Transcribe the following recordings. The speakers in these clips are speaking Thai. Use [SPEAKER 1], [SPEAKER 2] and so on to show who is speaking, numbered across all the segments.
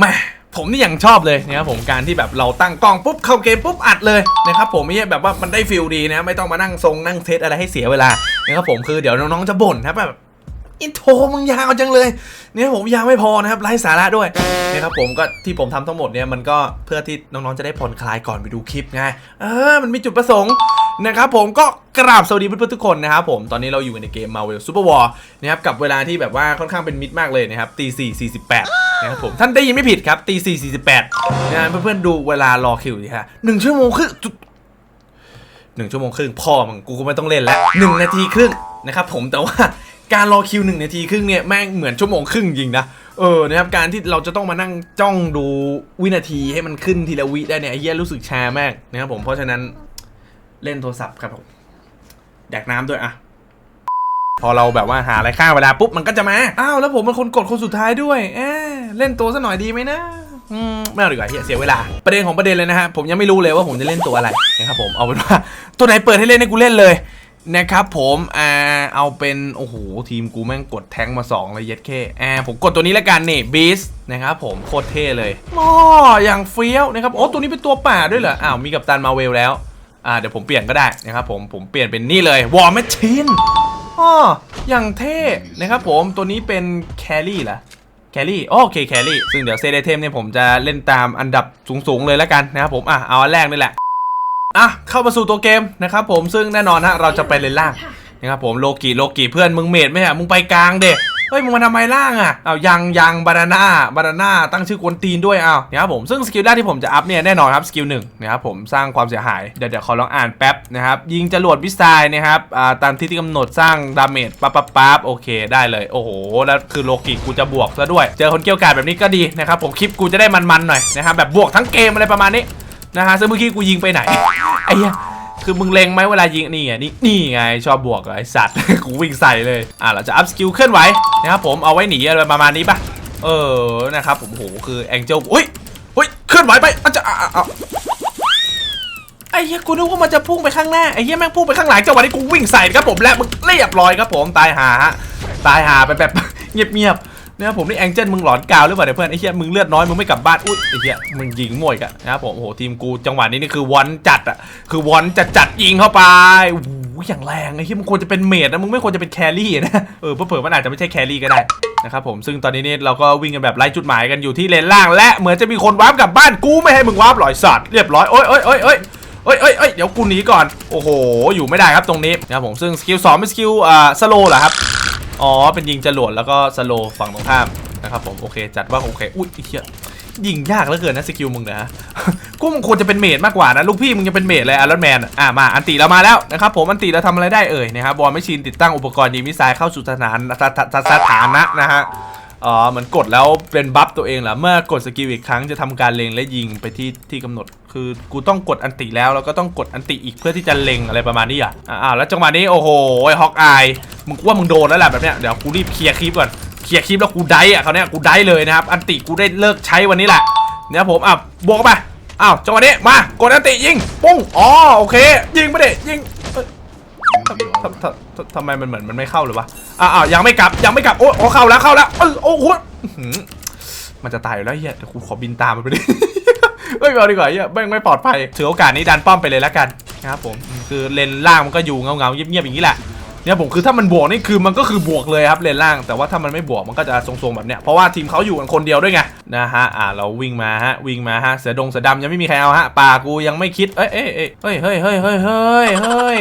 [SPEAKER 1] แม่ผมนี่ยังชอบเลยนะครับผมการที่แบบเราตั้งกล้องปุ๊บเข้าเกมปุ๊บอัดเลยนะครับผมไม่ใช่แบบว่ามันได้ฟิลดีนะไม่ต้องมานั่งทรงนั่งเซตอะไรให้เสียเวลานะครับผมคือเดี๋ยวน้องๆจะบ่นนะแบบ อินโทรมึงยาวจังเลยเนี่ยผมยาวไม่พอนะครับไร้สาระด้วยนะครับผมก็ที่ผมทำทั้งหมดเนี่ยมันก็เพื่อที่น้องๆจะได้ผ่อนคลายก่อนไปดูคลิปไงเออมันมีจุดประสงค์นะครับผมก็กราบสวัสดีเพื่อนๆทุกคนนะครับผมตอนนี้เราอยู่ในเกม Marvel Super War นะครับกับเวลาที่แบบว่าค่อนข้างเป็นมิดมากเลยนะครับตีสี่สี่สิบแปดนะครับผมท่านได้ยินไม่ผิดครับตีสี่สี่สิบแปดนะเพื่อนๆดูเวลารอคิวดิฮะหนึ่งชั่วโมงครึ่งหนึ่งชั่วโมงครึ่งพ่อมึงกูก็ไม่ต้องเล่นแล้วหนึ่งนาทีครึ่งนะครับผมแต่ว่า การรอคิวหนึ่งนาทีครึ่งเนี่ยแม่งเหมือนชั่วโมงครึ่งจริงนะเออนะครับการที่เราจะต้องมานั่งจ้องดูวินาทีให้มันขึ้นทีละวิได้เนี่ยไอ้เหี้ยรู้สึกแช้ามากนะครับผมเพราะฉะนั้นเล่นโทรศัพท์ครับผมอยากน้ำด้วยอะพอเราแบบว่าหาอะไรฆ่าเวลาปุ๊บมันก็จะมา อ้าวแล้วผมเป็นคนกดคนสุดท้ายด้วยเอ๊เล่นตัวซะหน่อยดีไหมนะไม่เอาดีกว่าเฮียเสียเวลา ประเด็นของประเด็นเลยนะฮะผมยังไม่รู้เลยว่าผมจะเล่นตัวอะไรนะครับผมเอาเป็นว่าตัวไหนเปิดให้เล่นให้กูเล่นเลย นะครับผมอ่าเอาเป็นโอ้โหทีมกูแม่งกดแทงมา2เลยเย็ดแค่อ่าผมกดตัวนี้แล้วกันนี่บีสนะครับผมโคตรเท่เลยอ๋ออย่างเฟี้ยวนะครับโอ้ตัวนี้เป็นตัวป่าด้วยเหรออ้าวมีกับตันมาเวลแล้วอ่าเดี๋ยวผมเปลี่ยนก็ได้นะครับผมผมเปลี่ยนเป็นนี่เลยวอร์แมชชีนอ๋ออย่างเท่นะครับผมตัวนี้เป็นแครี่เหรอแครี่โอเคแครี่ซึ่งเดี๋ยวเซตไอเทมเนี่ยผมจะเล่นตามอันดับสูงๆเลยแล้วกันนะครับผมอะเอาอันแรกนี่แหละ อะเข้ามาสู่ตัวเกมนะครับผมซึ่งแน่นอนฮะเราจะไปเลนล่างนะครับผมโลกิโลกิเพื่อนมึงเมดไหมฮะมึงไปกลางเด็เฮ้ยมึงมาทำไมล่างอะเอายังยังบานาน่าบานาน่าตั้งชื่อกวนตีนด้วยเอานะครับผมซึ่งสกิลแรกที่ผมจะอัพเนี่ยแน่นอนครับสกิลหนึ่งนะครับผมสร้างความเสียหาย เดี๋ยวเดี๋ยวขอลองอ่านแป๊บนะครับยิงจรวดวิสัยนะครับอ่าตามที่ที่กำหนดสร้างดาเมจปั๊บปั๊บปั๊บโอเคได้เลย โอ้โห แล้วคือโลกิกูจะบวกซะด้วย เจอคนเกี่ยวกาดแบบนี้ก็ดีนะครับผมคลิปกูจะได้มันๆหน่อยนะครับแบบบวกทั้งเกมอะไรประมาณนี้ นะฮะซึ่งเมื่อกี้กูยิงไปไหนไอ้เหี้ยคือมึงเล็งไหมเวลายิงนี่ไงนี่นี่ไงชอบบวกเหรอไอสัตว์ กูวิ่งใส่เลย อะเราจะอัพสกิลเคลื่อนไหวนะครับผมเอาไว้หนีอะไรประมาณนี้ปะเออนะครับผมโหคือแองเจิลอุ้ยอุ้ยเคลื่อนไหวไปอาจจะอะอะอะไอ้เหี้ยกูนึกว่ามันจะพุ่งไปข้างหน้าไอ้เหี้ยแม่งพุ่งไปข้างหลังจังหวะนี้กูวิ่งใส่ครับผมและมึงเรียบร้อยครับผมตายหาฮะตายหาไปแบบเงียบๆ นะครับผมนี่แองเจิลมึงหลอนกาวหรือเปล่าเนี่ยเพื่อนไอ้เหี้ยมึงเลือดน้อยมึงไม่กลับบ้านอุ้ยไอ้เหี้ยมึงยิงมวยกันนะครับผมโอ้โหทีมกูจังหวะนี้นี่คือวอนจัดอะคือวอนจัดจัดยิงเข้าไปโอ้โหอย่างแรงไอ้เหี้ยมึงควรจะเป็นเมดนะมึงไม่ควรจะเป็นแครี่นะเออเผื่อมันอาจจะไม่ใช่แครี่ก็ได้นะครับผมซึ่งตอนนี้เนี่ยเราก็วิ่งกันแบบไร้จุดหมายกันอยู่ที่เลนล่าง และเหมือนจะมีคนวาร์ปกลับบ้านกูไม่ให้มึงวาร์ปหรอยสัตว์เรียบร้อยโอ้ยโอ้ยโอ้ยโอ้ยเอ้ยเอ้ยเอ้ยเดี๋ยวกูหนีก่อน โอ้โห อยู่ไม่ได้ครับตรงนี้นะครับผม ซึ่งสกิลสองเป็นสกิลอ่าสโลเหรอครับ อ๋อ เป็นยิงจรวดแล้วก็สโลฝั่งตรงข้ามนะครับผมโอเค จัดว่าโอเค อุ้ยไอ้เหี้ยยิงยากเหลือเกินนะสกิลมึงนะกูมึงควรจะเป็นเมดมากกว่านะลูกพี่มึงจะเป็นเมดเลยอารอนแมนอะมาอันตีเรามาแล้วนะครับผมอันตีเราทำอะไรได้เอ่ยนะครับบอลไม่ชินติดตั้งอุปกรณ์ยิงมิสไซล์เข้าสู่สถานสถานะนะฮะ อ๋อเหมือนกดแล้วเป็นบัฟตัวเองเหรอเมื่อกดสกิลอีกครั้งจะทำการเล็งและยิงไปที่ที่กำหนด คือกูต้องกดอันติแล้วแล้วก็ต้องกดอันติอีกเพื่อที่จะเล็งอะไรประมาณนี้อะอ่าแล้วจังหวะนี้โอ้โหฮอกอายมึงว่ามึงโดนแล้วแหละแบบเนี้ยเดี๋ยวกูรีบเคลียร์คลิปก่อนเคลียร์คลิปแล้วกูได้อะเขาเนี้ยกูได้เลยนะครับอันติกูได้เลิกใช้วันนี้แหละเนี่ยผมอะบวกเข้าไปอ้าวจังหวะนี้มากดอันติยิงปุ้งอ๋อโอเค ยิงไปเด็ยิง ทำทำทำทำไมมันเหมือนมันไม่เข้าเลยวะอ้าวอ้ายังไม่กลับยังไม่กลับโอ้โอ้เข้าแล้วเข้าแล้วเออโอ้โหอื้อหือมันจะตายอยู่แล้วเฮียเดี๋ยวกูขอบินตามมันไปดิเฮ้ยไม่เอาดีกว่าเฮียแม่งไม่ปลอดภัยถือโอกาสนี้ดันป้อมไปเลยแล้วกันนะครับผมคือเลนล่างมันก็อยู่เงาเงาๆเงียบๆอย่างนี้แหละเนี่ยผมคือถ้ามันบวกนี่คือมันก็คือบวกเลยครับเลนล่าง แต่ว่าถ้ามันไม่บวกมันก็จะทรงๆแบบเนี้ยเพราะว่าทีมเขาอยู่กันคนเดียวด้วยไงนะฮะอ่าเราวิ่งมาฮะวิ่งมาฮะเสือดงเสือดำยังไม่มีใครเอาฮะป่ากูยังไม่คิดเอ้ยเอ้ยเอ้ยเฮ้ยเฮ้ยเฮ้ยเฮ้ยเฮ้ยเฮ้ย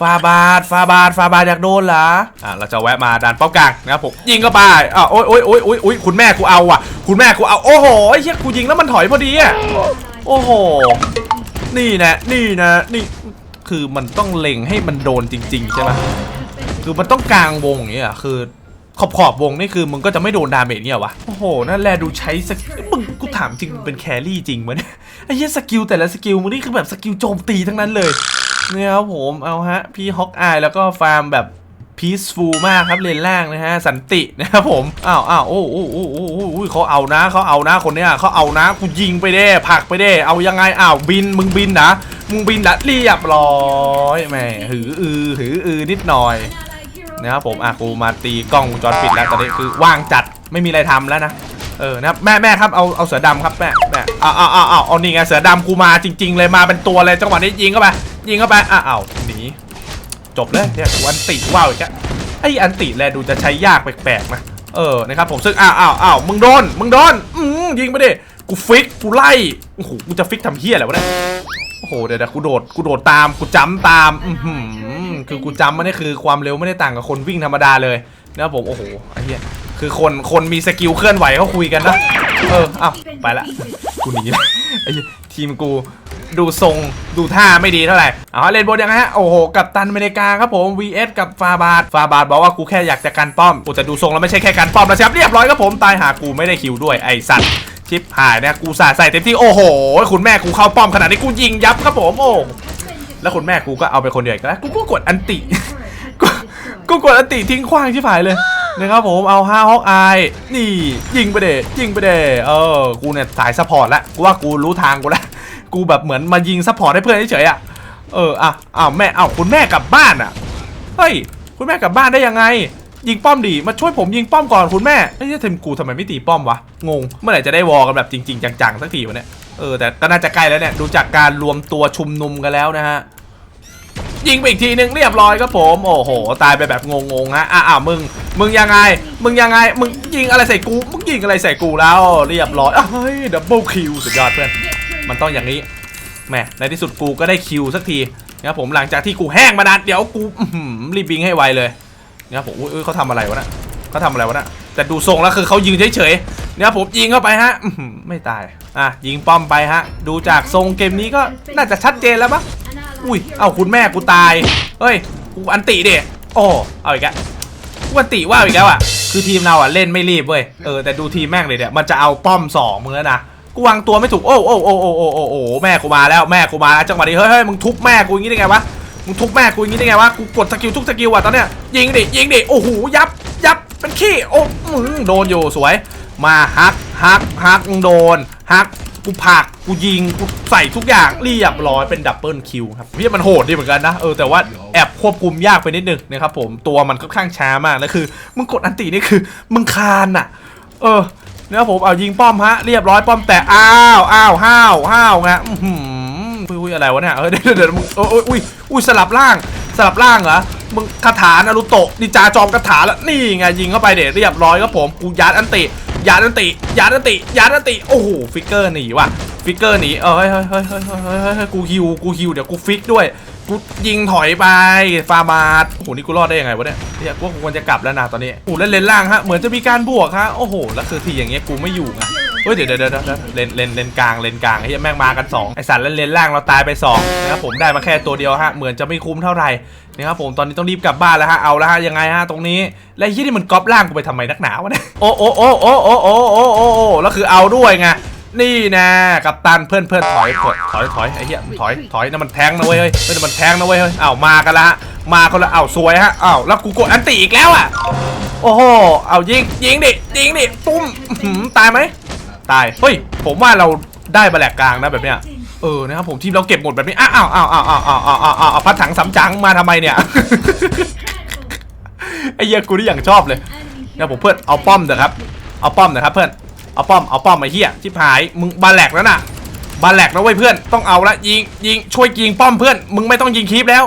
[SPEAKER 1] ฟาบาดฟาบาดฟาบาดอยากโดนเหรออ่าเราจะแวะมาดันป้อมกลางนะครับผมยิงเข้าไปอ่าโอ้ยโอ้ยโอ้ยโอ้ยโอ้ยคุณแม่กูเอาอะ คุณแม่กูเอาโอ้โหไอ้เหี้ยกูยิงแล้วมันถอยพอดีอะโอ้โหนี่นะนี่นะนี่คือมันต้องเล็งให้มันโดนจริง ๆ ใช่ไหมคือมันต้องกลางวงอย่างเงี้ยคือขอบขอบวงนี่คือมึงก็จะไม่โดนดาเมจเนี่ยวะ โอ้โห นั่นแหละดูใช้สกิลมึงกูถามจริงเป็นแครี่จริงมั้ยเนี่ยไอ้เหี้ยสกิลแต่ละสกิลมึงนี่คือแบบสกิลโจมตีทั้งนั้นเลย เนี่ยครับผมเอาฮะ พี่ฮอกอายแล้วก็ฟาร์มแบบ peaceful มากครับเลนล่างนะฮะ สันตินะครับผมอ้าวอ้าวโอ้โอ้โอ้โอ้โอ้เขาเอานะเขาเอานะคนเนี้ยเขาเอานะกูยิงไปเด้ผักไปเด้เอายังไงอ้าวบินมึงบินนะมึงบินละเรียบร้อยแหมหืออือหืออือนิดหน่อยนะครับผมอะกูมาตีกล้องวงจรปิดแล้วตอนนี้คือว่างจัดไม่มีอะไรทำแล้วนะเออนะครับแม่แม่ครับเอาเอาเสือดำครับแม่แม่เอาเอาเอาเอาเอานี่ไงเสือดำกูมาจริง ๆ เลยมาเป็นตัวเลยจังหวะนี้ยิงเข้าไป ยิงเข้าไปอะเอาหนี จบเลยเนี่ยกูอันติว้าวอีกแล้วไออันติแลดูจะใช้ยากแปลกๆนะเออนะครับผมซึ่งอ้าวอ้าวอ้าวมึงโดนมึงโดนอืมยิงไปดิกูฟิกกูไล่โอ้โหกูจะฟิกทำเฮี้ยอะไรวะเนี่ยโอ้โหเดี๋ยวเดี๋ยวกูโดดกูโดดตามกูจำตามอือหือคือกูจำมันนี่คือความเร็วไม่ได้ต่างกับคนวิ่งธรรมดาเลยนะครับผมโอ้โหไอ้เหี้ยคือคนคนมีสกิลเคลื่อนไหวเขาคุยกันนะเอออ้าวไปละ กูหนีละไอ้ทีมกูดูทรงดูท่าไม่ดีเท่าไหร่เอาเล่นบนยังฮะ โอ้โห กับตันอเมริกาครับผม vs กับฟาบาดฟาบาดบอกว่ากูแค่อยากจะกันป้อมกูจะดูทรงแล้วไม่ใช่แค่กันป้อมนะครับเรียบร้อยครับผมตายหากูไม่ได้คิวด้วยไอสัตว์ชิปหายเนี่ยกูสาใส่เต็มที่โอ้โห คุณแม่กูเข้าป้อมขนาดนี้กูยิงยับครับผมโอ้แล้วคุณแม่กูก็เอาไปคนเดียวอีกแล้วกูก็กดอันติกูกูกดอันติทิ้งขว้างชิบหายเลย นะครับผมเอาห้าฮอกอายนี่ยิงไปเดะยิงไปเดะเออกูเนี่ยสายซัพพอร์ตละกูว่ากูรู้ทางกูละกูแบบเหมือนมายิงซัพพอร์ตให้เพื่อนเฉยอะเอออะอ้าวแม่อ้าวคุณแม่กลับบ้านอะเฮ้ยคุณแม่กลับบ้านได้ยังไง ยิงป้อมดีมาช่วยผมยิงป้อมก่อนคุณแม่ไอ้เนี่ยเทมกูทำไมไม่ตีป้อมวะงงเมื่อไหร่จะได้วอลกันแบบจริง ๆ จังๆสักทีวะเนี่ยเออแต่ก็น่าจะใกล้แล้วเนี่ยดูจากการรวมตัวชุมนุมกันแล้วนะฮะ ยิงไปอีกทีนึงเรียบร้อยครับผม โอ้โห ตายไปแบบงงๆฮะอะอะมึง มึงยังไง มึงยังไง มึงยิงอะไรใส่กู มึงยิงอะไรใส่กูแล้ว เรียบร้อยเฮ้ย ดับเบิลคิวสุดยอดเพื่อน มันต้องอย่างนี้แหมในที่สุดกูก็ได้คิวสักทีนะครับผม หลังจากที่กูแห้งมานาน เดี๋ยวกูรีบบิงให้ไวเลยนะครับผมอุ้ยอุ้ยเขาทำอะไรวะน่ะเขาทำอะไรวะน่ะแต่ดูทรงแล้วคือเขายืนเฉยๆนะครับผมยิงเข้าไปฮะไม่ตาย อะยิงป้อมไปฮะ ดูจากทรงเกมนี้ก็น่าจะชัดเจนแล้วมั้ง อุ้ย เอ้าคุณแม่กูตาย เฮ้ย กูอันติเดิโอ้ เอาอีกแล้วกูอันติว่าอีกแล้วอะ คือทีมเราอะเล่นไม่รีบเว้ย เออแต่ดูทีมแม่งเลยเนี่ยมันจะเอาป้อมสองมึงแล้วนะ กูวางตัวไม่ถูก โอ้โอ้โอ้โอ้โอ้โอ้โอ้แม่กูมาแล้วแม่กูมาแล้วจังหวะนี้เฮ้ยเฮ้ยมึงทุบแม่กูอย่างนี้ได้ไงวะ มึงทุบแม่กูอย่างนี้ได้ไงวะ กูกดสกิลทุกสกิลอะตอนเนี้ย ยิงดิ ยิงดิ โอ้โห ยับ ยับ เป็นขี้ โอ้มึงโดนอยู่สวย มาฮักฮักฮักมึงโดนฮัก กูผักกูยิงกูใส่ทุกอย่างเรียบร้อยเป็นดับเบิลคิวครับพี่มันโหดดีเหมือนกันนะเออแต่ว่าแอบควบคุมยากไปนิดนึงนะครับผมตัวมันค่อนข้างช้ามากแล้วคือมึงกดอันตินี่คือมึงคานอะ เออเนะครับผมเอายิงป้อมฮะเรียบร้อยป้อมแต่อ้าวอ้าวห้าวห้าวไงอื้อหืออุ้ยอะไรวะเนี่ยเออเดี๋ยวเดี๋ยวมึงโอ้ยอุ้ยอุ้ยสลับล่างสลับล่างเหรอมึงคาถานารุโตะนินจาจอมคาถาแล้วนี่ไงยิงเข้าไปเดี๋ยวเรียบร้อยครับผมกูยัดอันติ ยาดันติยาดันติยาดันติโอ้โหฟิกเกอร์หนีว่ะฟิกเกอร์หนีเออเฮ้ยเฮ้ยเฮ้ยเฮ้ยเฮ้ยเฮ้ยเฮ้ยกูฮิวกูฮิวเดี๋ยวกูฟิกด้วยกูยิงถอยไปฟาบาดโอ้โหนี่กูรอดได้ยังไงวะเนี่ยเนี่ยกูว่ากูควรจะกลับแล้วนะตอนนี้โอ้โหเล่นเลนล่างฮะเหมือนจะมีการบวกฮะโอ้โหแล้วคือทีอย่างเงี้ยกูไม่อยู่ไง เฮ้ยเดี๋ยวเดี๋ยวเดี๋ยวเลนเลนเลนกลางเลนกลางไอ้เหี้ยแม่งมากันสองไอสัตว์เลนเลนล่างเราตายไปสองนะครับผมได้มาแค่ตัวเดียวฮะเหมือนจะไม่คุ้มเท่าไหร่นะครับผมตอนนี้ต้องรีบกลับบ้านแล้วฮะเอาแล้วฮะยังไงฮะตรงนี้และไอ้ที่นี่มันก๊อปล่างกูไปทำไมนักหนาวะเนี่ยโอ้โอ้โอ้โอ้โอ้โอ้โอ้โอ้โอ้แล้วคือเอาด้วยไงนี่นะกับตันเพื่อนเพื่อนถอยถอยถอยถอยไอ้เหี้ยถอยถอยนั่นมันแทงนะเว้ยเฮ้ยเฮ้ยนั่นมันแทงนะเว้ยเฮ้ยอ้าวมากันละมาคนละอ้าวสวยฮะอ้าวแล้วกูกดอันติอีกแล้วอะโอ้โหเอายิงยิงดิยิงดิปุ้มตายไหม ตาย เฮ้ย ผมว่าเราได้บาแหลกกลางนะแบบเนี้ย เออ นะครับผมทีมเราเก็บหมดแบบนี้อ้าวอ้าวอ้าวอ้าวอ้าวอ้าวอ้าวอ้าวอ้าวพัดถังสำจังมาทำไมเนี่ย ไอ้เหี้ยกูนี่อย่างชอบเลยนะผมเพื่อนเอาป้อมเถอะครับ เอาป้อมเถอะครับเพื่อน เอาป้อม เอาป้อมไอ้เหี้ยชิบหาย มึงบาแหลกแล้วน่ะ บาแหลกแล้วเว้ยเพื่อน ต้องเอาละยิงยิงช่วยยิงป้อมเพื่อน มึงไม่ต้องยิงคลิปแล้ว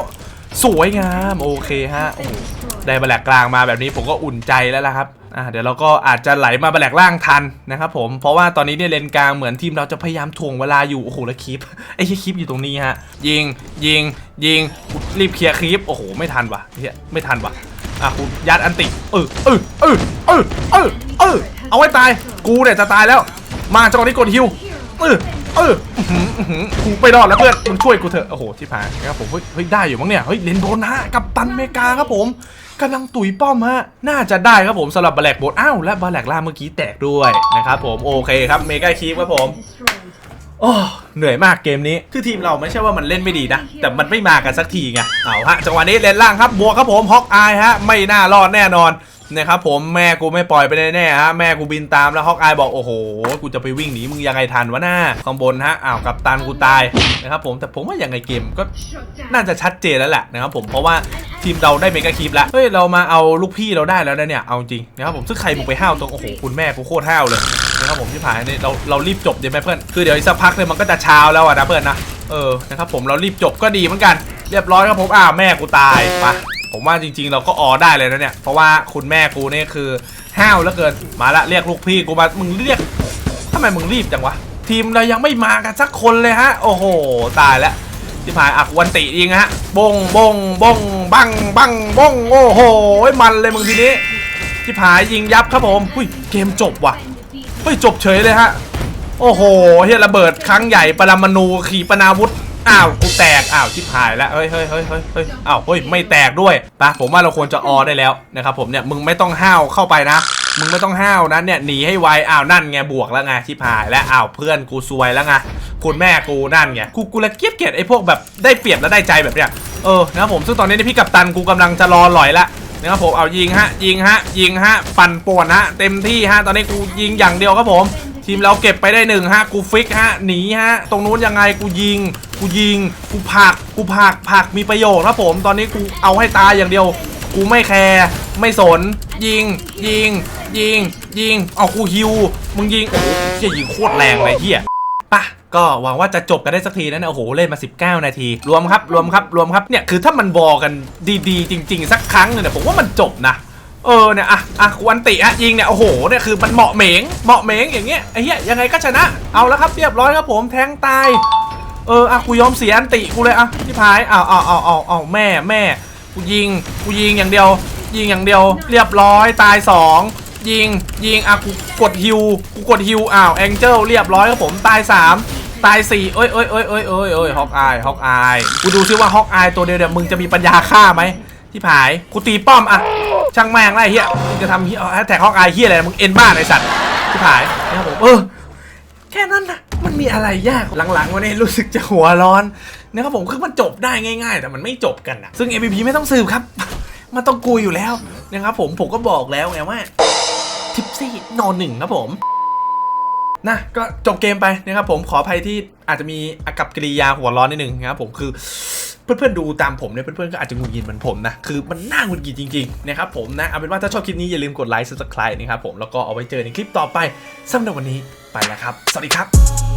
[SPEAKER 1] สวยงาม โอเคฮะ โอ้โหได้บาแหลกกลางมาแบบนี้ผมก็อุ่นใจแล้วล่ะครับ อ่าเดี๋ยวเราก็อาจจะไหลมาแหลกล่างทันนะครับผมเพราะว่าตอนนี้เนี่ยเลนกลางเหมือนทีมเราจะพยายามถ่วงเวลาอยู่โอ้โหแล้วคลิปไอ้ชี้คลิปอยู่ตรงนี้ฮะยิงยิงยิงรีบเคลียร์คลิปโอ้โหไม่ทันว่ะเฮียไม่ทันว่ะอะคุณยัดอันติเออเออเออเออเออเออเอาไว้ตายกูเนี่ยจะตายแล้ว มาจังหวะนี้กดฮิวเออเออกูไปรอดแล้วเพื่อนมึงช่วยกูเถอะโอ้โหที่ผ่านนะครับผมเฮ้ยได้อยู่มั้งเนี่ยเฮ้ยเลนโดนนะกับตันเมกาครับผม กำลังตุ๋ยป้อมฮะ น่าจะได้ครับผมสำหรับบาแลกโบดอ้าวและบาแลกล่าเมื่อกี้แตกด้วยนะครับผมโอเคครับเมกาคีฟครับผมโอ้เหนื่อยมากเกมนี้ คือทีมเราไม่ใช่ว่ามันเล่นไม่ดีนะ แต่มันไม่มากันสักทีไง เอาฮะ จังหวะนี้เลนล่างครับ บวกครับผมฮอกอายฮะ ไม่น่ารอดแน่นอนนะครับผมแม่กูไม่ปล่อยไปแน่ๆฮะแม่กูบินตามแล้วฮอกอายบอกโอ้โห กูจะไปวิ่งหนีมึงยังไงทันวะหน้าข้างบนฮะอ้าวกับตันกูตายนะครับผมแต่ผมว่ายังไงเกมก็น่าจะชัดเจนแล้วแหละนะครับผมเพราะว่า ทีมเราได้เมกะคีปแล้วเฮ้ยเรามาเอาลูกพี่เราได้แล้วนะเนี่ยเอาจริงนะครับผมซึ่งใครบุกไปห้าวตรงโอ้โหคุณแม่กูโคตรห้าวเลยนะครับผมที่ผ่านนี่เราเรารีบจบดีไหมเพื่อนคือเดี๋ยวอีกสักพักเลยมันก็จะเช้าแล้วอะนะเพื่อนนะเออนะครับผมเรารีบจบก็ดีเหมือนกัน เรียบร้อยครับผมอ้าวแม่กูตายไปผมว่าจริงๆ เราก็ออได้เลยนะเนี่ยเพราะว่าคุณแม่กูเนี่ยคือห้าวแล้วเกินมาละเรียกลูกพี่กูมามึงเรียกทำไมมึงรีบจังวะทีมเรายังไม่มากันสักคนเลยฮะ โอ้โห ตายแล้ว ที่ผายอักวันติยิงฮะบงบงบงบังบังบงโอ้โหมันเลยมึงทีนี้ที่ผายยิงยับครับผมหุ้ยเกมจบว่ะเฮ้ยจบเฉยเลยฮะโอ้โหเฮียระเบิดครั้งใหญ่ปรมาณูขีปนาวุธอ้าวกูแตกอ้าวชิบหายแล้วเฮ้ยเฮ้ยเฮ้ยเฮ้ยเฮ้ยอ้าวเฮ้ยไม่แตกด้วยปะผมว่าเราควรจะออได้แล้วนะครับผมเนี่ยมึงไม่ต้องห้าวเข้าไปนะ มึงไม่ต้องห้าวนะเนี่ยหนีให้ไวอ้าวนั่นไงบวกแล้วไงชิบหายแล้วอ้าวเพื่อนกูซวยแล้วไงคุณแม่กูนั่นไงกูกูละเกียดเกลียดไอ้พวกแบบได้เปรียบและได้ใจแบบเนี้ยเออนะครับผมซึ่งตอนนี้นี่พี่กัปตันกูกำลังจะรอหลอยละนะครับผมเอายิงฮะยิงฮะยิงฮะปั่นป่วนฮะเต็มที่ฮะตอนนี้กูยิงอย่างเดียวครับผม ทีมเราเก็บไปได้หนึ่งฮะกูฟิกฮะหนีฮะตรงนู้นยังไงกูยิง กูยิงกูผักกูผักผักมีประโยชน์ครับผม ตอนนี้กูเอาให้ตายอย่างเดียว กูไม่แคร์ไม่สน ยิง ยิง ยิง ยิงเอากูฮิวมึงยิงโอ้โหเฮียยิงโคตรแรงเลยเฮียปะก็หวังว่าจะจบกันได้สักทีนะเนี่ยโอ้โหเล่นมา 19 นาที รวมครับรวมครับรวมครับเนี่ยคือถ้ามันบอกันดีๆ จริง ๆ สักครั้งเนี่ยผมว่ามันจบนะเออเนี่ยอะอะควันติอะยิงเนี่ยโอ้โหเนี่ยคือมันเหมาะเหมงเหมาะเหมงอย่างเงี้ยไอ้เหี้ยยังไงก็ชนะเอาแล้วครับเรียบร้อยครับผมแทงตายเอออะกูยอมเสียอันติกูเลยอะที่พายอ้าวอ้าวอ้าวอ้าวแม่แม่ กูยิงกูยิงอย่างเดียว ยิงอย่างเดียว เรียบร้อยตายสองยิงยิงอะกูกดฮิวกูกดฮิวอ้าวแองเจิลเรียบร้อยครับผมตายสามตายสี่เอ้ยเอ้ยเอ้ยเอ้ยเอ้ยเอ้ยฮอกอายฮอกอายกูดูซิว่าฮอกอายตัวเดียวเนี่ยมึงจะมีปัญญาฆ่าไหมที่ผายกูตีป้อมอะช่างแม่งไรเฮียมึงจะทำเฮียแท็กฮอกอายเฮียอะไรมึงเอ็นบ้านไอสัตว์ที่ผายนะครับผมเออแค่นั้นนะ มันมีอะไรยากหลังๆวันนี้รู้สึกจะหัวร้อนนะครับผมคือมันจบได้ง่าย ๆ แต่มันไม่จบกันนะซึ่ง MVP ไม่ต้องสืบครับ มันต้องกุยอยู่แล้วนะครับผมผมก็บอกแล้วไงว่าทิปซี่นอนหนึ่งครับผมนะก็จบเกมไปนะครับผมขออภัยที่อาจจะมีอากับกิริยาหัวร้อนนิดนึงนะครับผมคือเพื่อนๆดูตามผมเนี่ยเพื่อนๆก็อาจจะหงุดหงิดเหมือนผมนะคือมันน่าหงุดหงิดจริงๆนะครับผมนะเอาเป็นว่าถ้าชอบคลิปนี้อย่าลืมกดไลค์ subscribe นะครับผมแล้วก็เอาไว้เจอในคลิปต่อไปสำหรับวันนี้ไปแล้วครับ สวัสดีครับ